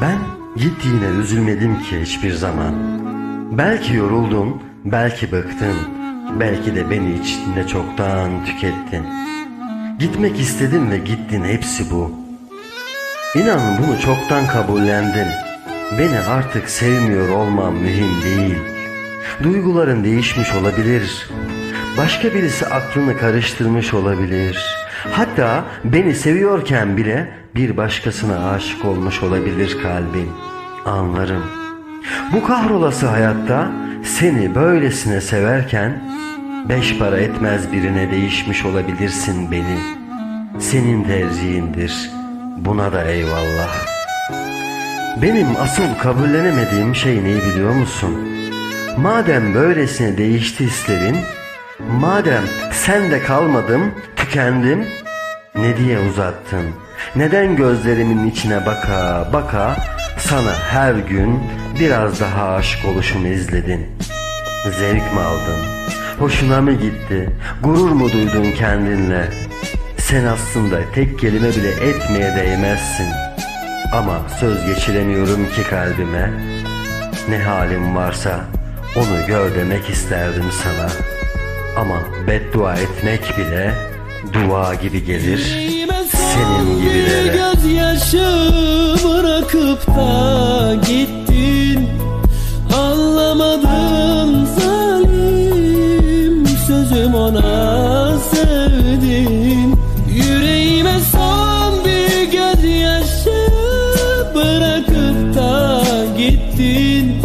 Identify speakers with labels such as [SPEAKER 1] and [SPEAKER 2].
[SPEAKER 1] Ben gittiğine üzülmedim ki hiçbir zaman. Belki yoruldun, belki bıktın, belki de beni içinde çoktan tükettin. Gitmek istedin ve gittin hepsi bu. İnan bunu çoktan kabullendim. Beni artık sevmiyor olmam mühim değil. Duyguların değişmiş olabilir. Başka birisi aklını karıştırmış olabilir. Hatta beni seviyorken bile bir başkasına aşık olmuş olabilir kalbin. Anlarım. Bu kahrolası hayatta seni böylesine severken beş para etmez birine değişmiş olabilirsin beni. Senin tercihindir. Buna da eyvallah. Benim asıl kabullenemediğim şey neyi biliyor musun? Madem böylesine değişti hislerin, madem sen de kalmadım, tükendim, ne diye uzattın? Neden gözlerimin içine baka baka sana her gün biraz daha aşık oluşumu izledin? Zevk mi aldın? Hoşuna mı gitti? Gurur mu duydun kendinle? Sen aslında tek kelime bile etmeye değmezsin. Ama söz geçiremiyorum ki kalbime. Ne halim varsa onu gör demek isterdim sana. Ama beddua etmek bile dua gibi gelir senin
[SPEAKER 2] Bir
[SPEAKER 1] gibilere.
[SPEAKER 2] gözyaşı bırakıp da gittin. Anlamadım zalim sözüm ona sevdin. Yüreğime son bir gözyaşı bırakıp da gittin